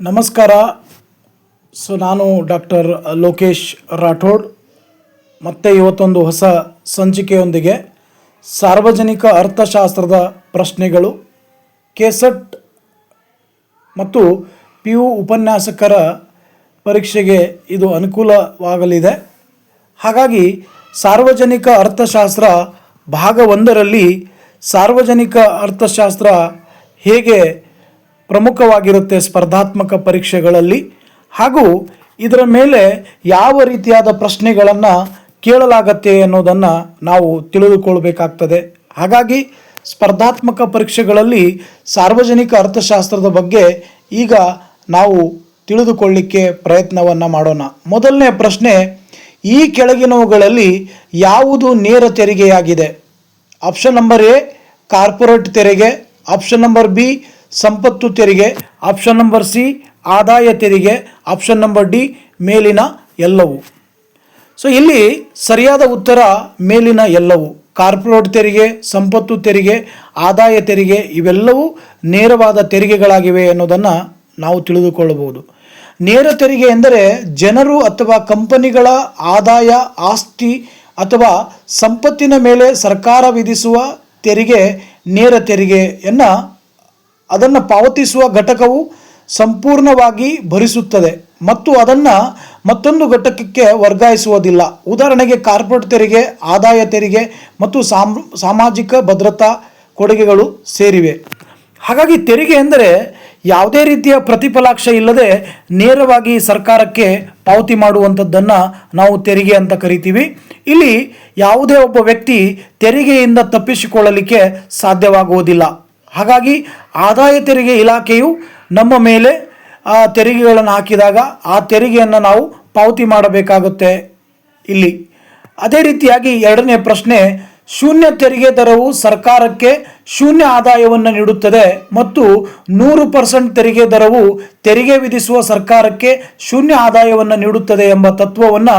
ನಮಸ್ಕಾರ. ಸೊ, ನಾನು ಡಾಕ್ಟರ್ ಲೋಕೇಶ್ ರಾಠೋಡ್. ಮತ್ತೆ ಇವತ್ತೊಂದು ಹೊಸ ಸಂಚಿಕೆಯೊಂದಿಗೆ ಸಾರ್ವಜನಿಕ ಅರ್ಥಶಾಸ್ತ್ರದ ಪ್ರಶ್ನೆಗಳು, ಕೆಸೆಟ್ ಮತ್ತು ಪಿ ಯು ಉಪನ್ಯಾಸಕರ ಪರೀಕ್ಷೆಗೆ ಇದು ಅನುಕೂಲವಾಗಲಿದೆ. ಹಾಗಾಗಿ ಸಾರ್ವಜನಿಕ ಅರ್ಥಶಾಸ್ತ್ರ ಭಾಗ ಒಂದರಲ್ಲಿ ಸಾರ್ವಜನಿಕ ಅರ್ಥಶಾಸ್ತ್ರ ಹೇಗೆ ಪ್ರಮುಖವಾಗಿರುತ್ತೆ ಸ್ಪರ್ಧಾತ್ಮಕ ಪರೀಕ್ಷೆಗಳಲ್ಲಿ. ಹಾಗೂ ಇದರ ಮೇಲೆ ಯಾವ ರೀತಿಯಾದ ಪ್ರಶ್ನೆಗಳನ್ನು ಕೇಳಲಾಗತ್ತೆ ಅನ್ನೋದನ್ನು ನಾವು ತಿಳಿದುಕೊಳ್ಬೇಕಾಗ್ತದೆ. ಹಾಗಾಗಿ ಸ್ಪರ್ಧಾತ್ಮಕ ಪರೀಕ್ಷೆಗಳಲ್ಲಿ ಸಾರ್ವಜನಿಕ ಅರ್ಥಶಾಸ್ತ್ರದ ಬಗ್ಗೆ ಈಗ ನಾವು ತಿಳಿದುಕೊಳ್ಳಿಕ್ಕೆ ಪ್ರಯತ್ನವನ್ನು ಮಾಡೋಣ. ಮೊದಲನೇ ಪ್ರಶ್ನೆ, ಈ ಕೆಳಗಿನವುಗಳಲ್ಲಿ ಯಾವುದು ನೇರ ತೆರಿಗೆಯಾಗಿದೆ? ಆಪ್ಷನ್ ನಂಬರ್ ಎ, ಕಾರ್ಪೊರೇಟ್ ತೆರಿಗೆ. ಆಪ್ಷನ್ ನಂಬರ್ ಬಿ ಸಂಪತ್ತು ತೆರಿಗೆ ಆಪ್ಷನ್ ನಂಬರ್ ಸಿ ಆದಾಯ ತೆರಿಗೆ ಆಪ್ಷನ್ ನಂಬರ್ ಡಿ ಮೇಲಿನ ಎಲ್ಲವು. ಸೊ ಇಲ್ಲಿ ಸರಿಯಾದ ಉತ್ತರ ಮೇಲಿನ ಎಲ್ಲವು. ಕಾರ್ಪೊರೇಟ್ ತೆರಿಗೆ, ಸಂಪತ್ತು ತೆರಿಗೆ, ಆದಾಯ ತೆರಿಗೆ ಇವೆಲ್ಲವೂ ನೇರವಾದ ತೆರಿಗೆಗಳಾಗಿವೆ ಅನ್ನೋದನ್ನು ನಾವು ತಿಳಿದುಕೊಳ್ಳಬಹುದು. ನೇರ ತೆರಿಗೆ ಎಂದರೆ ಜನರು ಅಥವಾ ಕಂಪನಿಗಳ ಆದಾಯ, ಆಸ್ತಿ ಅಥವಾ ಸಂಪತ್ತಿನ ಮೇಲೆ ಸರ್ಕಾರ ವಿಧಿಸುವ ತೆರಿಗೆ, ನೇರ ತೆರಿಗೆಯನ್ನು ಅದನ್ನು ಪಾವತಿಸುವ ಘಟಕವು ಸಂಪೂರ್ಣವಾಗಿ ಭರಿಸುತ್ತದೆ ಮತ್ತು ಅದನ್ನು ಮತ್ತೊಂದು ಘಟಕಕ್ಕೆ ವರ್ಗಾಯಿಸುವುದಿಲ್ಲ. ಉದಾಹರಣೆಗೆ ಕಾರ್ಪೊರೇಟ್ ತೆರಿಗೆ, ಆದಾಯ ತೆರಿಗೆ ಮತ್ತು ಸಾಮ್, ಸಾಮಾಜಿಕ ಭದ್ರತಾ ಕೊಡುಗೆಗಳು ಸೇರಿವೆ. ಹಾಗಾಗಿ ತೆರಿಗೆ ಎಂದರೆ ಯಾವುದೇ ರೀತಿಯ ಪ್ರತಿಫಲಾಕ್ಷ ಇಲ್ಲದೆ ನೇರವಾಗಿ ಸರ್ಕಾರಕ್ಕೆ ಪಾವತಿ ಮಾಡುವಂಥದ್ದನ್ನು ನಾವು ತೆರಿಗೆ ಅಂತ ಕರಿತೀವಿ. ಇಲ್ಲಿ ಯಾವುದೇ ಒಬ್ಬ ವ್ಯಕ್ತಿ ತೆರಿಗೆಯಿಂದ ತಪ್ಪಿಸಿಕೊಳ್ಳಲಿಕ್ಕೆ ಸಾಧ್ಯವಾಗುವುದಿಲ್ಲ. ಹಾಗಾಗಿ ಆದಾಯ ತೆರಿಗೆ ಇಲಾಖೆಯು ನಮ್ಮ ಮೇಲೆ ಆ ತೆರಿಗೆಗಳನ್ನು ಹಾಕಿದಾಗ ಆ ತೆರಿಗೆಯನ್ನು ನಾವು ಪಾವತಿ ಮಾಡಬೇಕಾಗುತ್ತೆ ಇಲ್ಲಿ. ಅದೇ ರೀತಿಯಾಗಿ ಎರಡನೇ ಪ್ರಶ್ನೆ, ಶೂನ್ಯ ತೆರಿಗೆ ದರವು ಸರ್ಕಾರಕ್ಕೆ ಶೂನ್ಯ ಆದಾಯವನ್ನು ನೀಡುತ್ತದೆ ಮತ್ತು ನೂರು ಪರ್ಸೆಂಟ್ ತೆರಿಗೆ ದರವು ತೆರಿಗೆ ವಿಧಿಸುವ ಸರ್ಕಾರಕ್ಕೆ ಶೂನ್ಯ ಆದಾಯವನ್ನು ನೀಡುತ್ತದೆ ಎಂಬ ತತ್ವವನ್ನು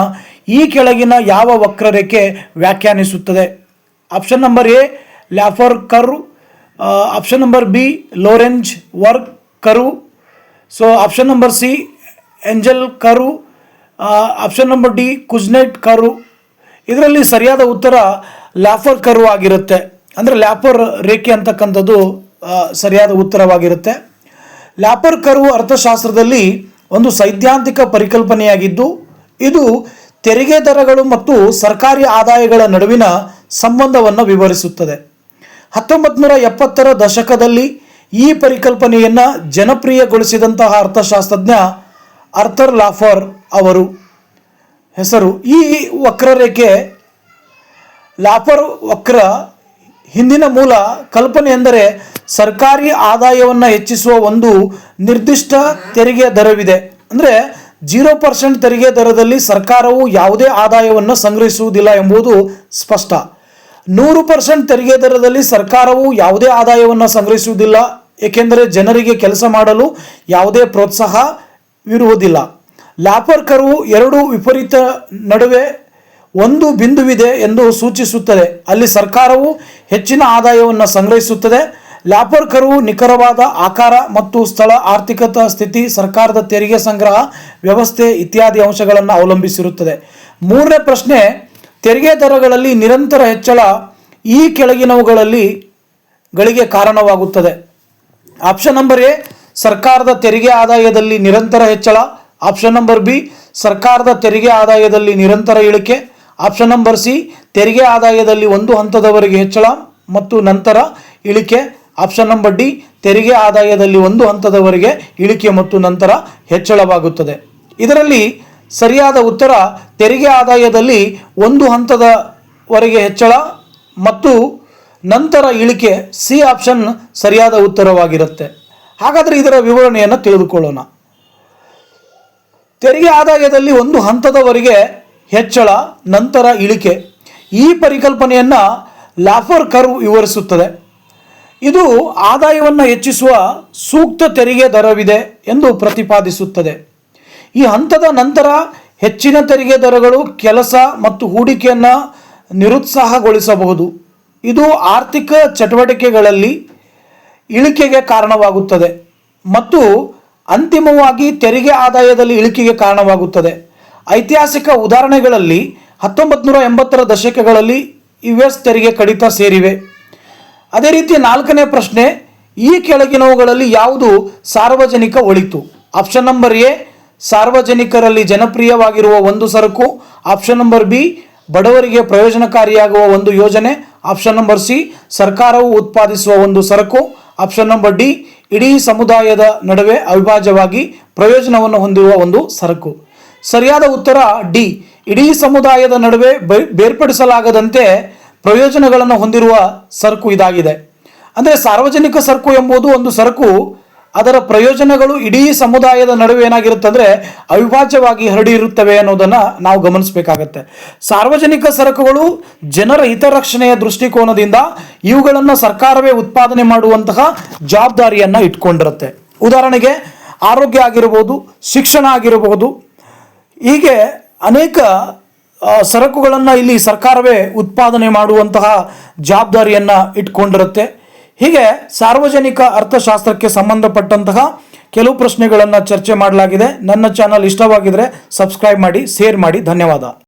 ಈ ಕೆಳಗಿನ ಯಾವ ವಕ್ರರೇಖೆ ವ್ಯಾಖ್ಯಾನಿಸುತ್ತದೆ? Option number A, Laffer curve option number B Lorenz work ಕರು so option number C Engel curve option number D Kuznets ಕರು ಇದರಲ್ಲಿ ಸರಿಯಾದ ಉತ್ತರ ಲ್ಯಾಫರ್ ಕರು ಆಗಿರುತ್ತೆ. ಅಂದರೆ ಲ್ಯಾಪರ್ ರೇಖೆ ಅಂತಕ್ಕಂಥದ್ದು ಸರಿಯಾದ ಉತ್ತರವಾಗಿರುತ್ತೆ. ಲ್ಯಾಪರ್ ಕರು ಅರ್ಥಶಾಸ್ತ್ರದಲ್ಲಿ ಒಂದು ಸೈದ್ಧಾಂತಿಕ ಪರಿಕಲ್ಪನೆಯಾಗಿದ್ದು, ಇದು ತೆರಿಗೆ ದರಗಳು ಮತ್ತು ಸರ್ಕಾರಿ ಆದಾಯಗಳ ನಡುವಿನ ಸಂಬಂಧವನ್ನು ವಿವರಿಸುತ್ತದೆ. ಹತ್ತೊಂಬತ್ತು ನೂರ ಎಪ್ಪತ್ತರ ದಶಕದಲ್ಲಿ ಈ ಪರಿಕಲ್ಪನೆಯನ್ನು ಜನಪ್ರಿಯಗೊಳಿಸಿದಂತಹ ಅರ್ಥಶಾಸ್ತ್ರಜ್ಞ ಅರ್ಥರ್ ಲಾಫರ್ ಅವರು. ಹೆಸರು, ಈ ವಕ್ರರೇಖೆ ಲಾಫರ್ ವಕ್ರ ಹಿಂದಿನ ಮೂಲ ಕಲ್ಪನೆ ಎಂದರೆ ಸರ್ಕಾರಿ ಆದಾಯವನ್ನು ಹೆಚ್ಚಿಸುವ ಒಂದು ನಿರ್ದಿಷ್ಟ ತೆರಿಗೆ ದರವಿದೆ. ಅಂದರೆ ಜೀರೋ ಪರ್ಸೆಂಟ್ ತೆರಿಗೆ ದರದಲ್ಲಿ ಸರ್ಕಾರವು ಯಾವುದೇ ಆದಾಯವನ್ನು ಸಂಗ್ರಹಿಸುವುದಿಲ್ಲ ಎಂಬುದು ಸ್ಪಷ್ಟ. ನೂರು ಪರ್ಸೆಂಟ್ ತೆರಿಗೆ ದರದಲ್ಲಿ ಸರ್ಕಾರವು ಯಾವುದೇ ಆದಾಯವನ್ನು ಸಂಗ್ರಹಿಸುವುದಿಲ್ಲ, ಏಕೆಂದರೆ ಜನರಿಗೆ ಕೆಲಸ ಮಾಡಲು ಯಾವುದೇ ಪ್ರೋತ್ಸಾಹ ಇರುವುದಿಲ್ಲ. ಕರ್ವು ಎರಡು ವಿಪರೀತ ನಡುವೆ ಒಂದು ಬಿಂದುವಿದೆ ಎಂದು ಸೂಚಿಸುತ್ತದೆ. ಅಲ್ಲಿ ಸರ್ಕಾರವು ಹೆಚ್ಚಿನ ಆದಾಯವನ್ನು ಸಂಗ್ರಹಿಸುತ್ತದೆ. ಲ್ಯಾಪರ್ಕರು ನಿಖರವಾದ ಆಕಾರ ಮತ್ತು ಸ್ಥಳ ಆರ್ಥಿಕತಾ ಸ್ಥಿತಿ, ಸರ್ಕಾರದ ತೆರಿಗೆ ಸಂಗ್ರಹ ವ್ಯವಸ್ಥೆ ಇತ್ಯಾದಿ ಅಂಶಗಳನ್ನು ಅವಲಂಬಿಸಿರುತ್ತದೆ. ಮೂರನೇ ಪ್ರಶ್ನೆ ತೆರಿಗೆ ದರಗಳಲ್ಲಿ ನಿರಂತರ ಹೆಚ್ಚಳ ಈ ಕೆಳಗಿನವುಗಳಲ್ಲಿ ಗಳಿಗೆ ಕಾರಣವಾಗುತ್ತದೆ. ಆಪ್ಷನ್ ನಂಬರ್ ಎ ಸರ್ಕಾರದ ತೆರಿಗೆ ಆದಾಯದಲ್ಲಿ ನಿರಂತರ ಹೆಚ್ಚಳ. ಆಪ್ಷನ್ ನಂಬರ್ ಬಿ ಸರ್ಕಾರದ ತೆರಿಗೆ ಆದಾಯದಲ್ಲಿ ನಿರಂತರ ಇಳಿಕೆ. ಆಪ್ಷನ್ ನಂಬರ್ ಸಿ ತೆರಿಗೆ ಆದಾಯದಲ್ಲಿ ಒಂದು ಹಂತದವರೆಗೆ ಹೆಚ್ಚಳ ಮತ್ತು ನಂತರ ಇಳಿಕೆ. ಆಪ್ಷನ್ ನಂಬರ್ ಡಿ ತೆರಿಗೆ ಆದಾಯದಲ್ಲಿ ಒಂದು ಹಂತದವರೆಗೆ ಇಳಿಕೆ ಮತ್ತು ನಂತರ ಹೆಚ್ಚಳವಾಗುತ್ತದೆ. ಇದರಲ್ಲಿ ಸರಿಯಾದ ಉತ್ತರ ತೆರಿಗೆ ಆದಾಯದಲ್ಲಿ ಒಂದು ಹಂತದವರೆಗೆ ಹೆಚ್ಚಳ ಮತ್ತು ನಂತರ ಇಳಿಕೆ ಸಿ ಆಪ್ಷನ್ ಸರಿಯಾದ ಉತ್ತರವಾಗಿರುತ್ತೆ. ಹಾಗಾದರೆ ಇದರ ವಿವರಣೆಯನ್ನು ತಿಳಿದುಕೊಳ್ಳೋಣ. ತೆರಿಗೆ ಆದಾಯದಲ್ಲಿ ಒಂದು ಹಂತದವರೆಗೆ ಹೆಚ್ಚಳ, ನಂತರ ಇಳಿಕೆ ಈ ಪರಿಕಲ್ಪನೆಯನ್ನು ಲಾಫರ್ ಕರ್ವ್ ವಿವರಿಸುತ್ತದೆ. ಇದು ಆದಾಯವನ್ನು ಹೆಚ್ಚಿಸುವ ಸೂಕ್ತ ತೆರಿಗೆ ದರವಿದೆ ಎಂದು ಪ್ರತಿಪಾದಿಸುತ್ತದೆ. ಈ ಹಂತದ ನಂತರ ಹೆಚ್ಚಿನ ತೆರಿಗೆ ದರಗಳು ಕೆಲಸ ಮತ್ತು ಹೂಡಿಕೆಯನ್ನು ನಿರುತ್ಸಾಹಗೊಳಿಸಬಹುದು. ಇದು ಆರ್ಥಿಕ ಚಟುವಟಿಕೆಗಳಲ್ಲಿ ಇಳಿಕೆಗೆ ಕಾರಣವಾಗುತ್ತದೆ ಮತ್ತು ಅಂತಿಮವಾಗಿ ತೆರಿಗೆ ಆದಾಯದಲ್ಲಿ ಇಳಿಕೆಗೆ ಕಾರಣವಾಗುತ್ತದೆ. ಐತಿಹಾಸಿಕ ಉದಾಹರಣೆಗಳಲ್ಲಿ ಹತ್ತೊಂಬತ್ತು ನೂರ ಎಂಬತ್ತರ ದಶಕಗಳಲ್ಲಿ ಯು ಎಸ್ ತೆರಿಗೆ ಕಡಿತ ಸೇರಿವೆ. ಅದೇ ರೀತಿ ನಾಲ್ಕನೇ ಪ್ರಶ್ನೆ, ಈ ಕೆಳಗಿನವುಗಳಲ್ಲಿ ಯಾವುದು ಸಾರ್ವಜನಿಕ ಒಳಿತು? ಆಪ್ಷನ್ ನಂಬರ್ ಎ ಸಾರ್ವಜನಿಕರಲ್ಲಿ ಜನಪ್ರಿಯವಾಗಿರುವ ಒಂದು ಸರಕು ಆಪ್ಷನ್ ನಂಬರ್ ಬಿ, ಬಡವರಿಗೆ ಪ್ರಯೋಜನಕಾರಿಯಾಗುವ ಒಂದು ಯೋಜನೆ ಆಪ್ಷನ್ ನಂಬರ್ ಸಿ, ಸರ್ಕಾರವು ಉತ್ಪಾದಿಸುವ ಒಂದು ಸರಕು ಆಪ್ಷನ್ ನಂಬರ್ ಡಿ, ಇಡೀ ಸಮುದಾಯದ ನಡುವೆ ಅವಿಭಾಜ್ಯವಾಗಿ ಪ್ರಯೋಜನವನ್ನು ಹೊಂದಿರುವ ಒಂದು ಸರಕು. ಸರಿಯಾದ ಉತ್ತರ ಡಿ, ಇಡೀ ಸಮುದಾಯದ ನಡುವೆ ಬೇರ್ಪಡಿಸಲಾಗದಂತೆ ಪ್ರಯೋಜನಗಳನ್ನು ಹೊಂದಿರುವ ಸರಕು ಇದಾಗಿದೆ. ಅಂದರೆ ಸಾರ್ವಜನಿಕ ಸರಕು ಎಂಬುದು ಒಂದು ಸರಕು ಅದರ ಪ್ರಯೋಜನಗಳು ಇಡೀ ಸಮುದಾಯದ ನಡುವೆ ಏನಾಗಿರುತ್ತೆ ಅಂದರೆ ಅವಿಭಾಜ್ಯವಾಗಿ ಹರಡಿರುತ್ತವೆ ಅನ್ನೋದನ್ನು ನಾವು ಗಮನಿಸಬೇಕಾಗತ್ತೆ. ಸಾರ್ವಜನಿಕ ಸರಕುಗಳು ಜನರ ಹಿತರಕ್ಷಣೆಯ ದೃಷ್ಟಿಕೋನದಿಂದ ಇವುಗಳನ್ನು ಸರ್ಕಾರವೇ ಉತ್ಪಾದನೆ ಮಾಡುವಂತಹ ಜವಾಬ್ದಾರಿಯನ್ನು ಇಟ್ಕೊಂಡಿರುತ್ತೆ. ಉದಾಹರಣೆಗೆ ಆರೋಗ್ಯ ಆಗಿರಬಹುದು ಶಿಕ್ಷಣ ಆಗಿರಬಹುದು ಹೀಗೆ ಅನೇಕ ಸರಕುಗಳನ್ನು ಇಲ್ಲಿ ಸರ್ಕಾರವೇ ಉತ್ಪಾದನೆ ಮಾಡುವಂತಹ ಜವಾಬ್ದಾರಿಯನ್ನು ಇಟ್ಕೊಂಡಿರುತ್ತೆ. ಹೀಗೆ ಸಾರ್ವಜನಿಕ ಅರ್ಥಶಾಸ್ತ್ರಕ್ಕೆ ಸಂಬಂಧಪಟ್ಟಂತಹ ಕೆಲವು ಪ್ರಶ್ನೆಗಳನ್ನು ಚರ್ಚೆ ಮಾಡಲಾಗಿದೆ. ನನ್ನ ಚಾನಲ್ ಇಷ್ಟವಾಗಿದ್ರೆ ಸಬ್ಸ್ಕ್ರೈಬ್ ಮಾಡಿ, ಶೇರ್ ಮಾಡಿ. ಧನ್ಯವಾದ.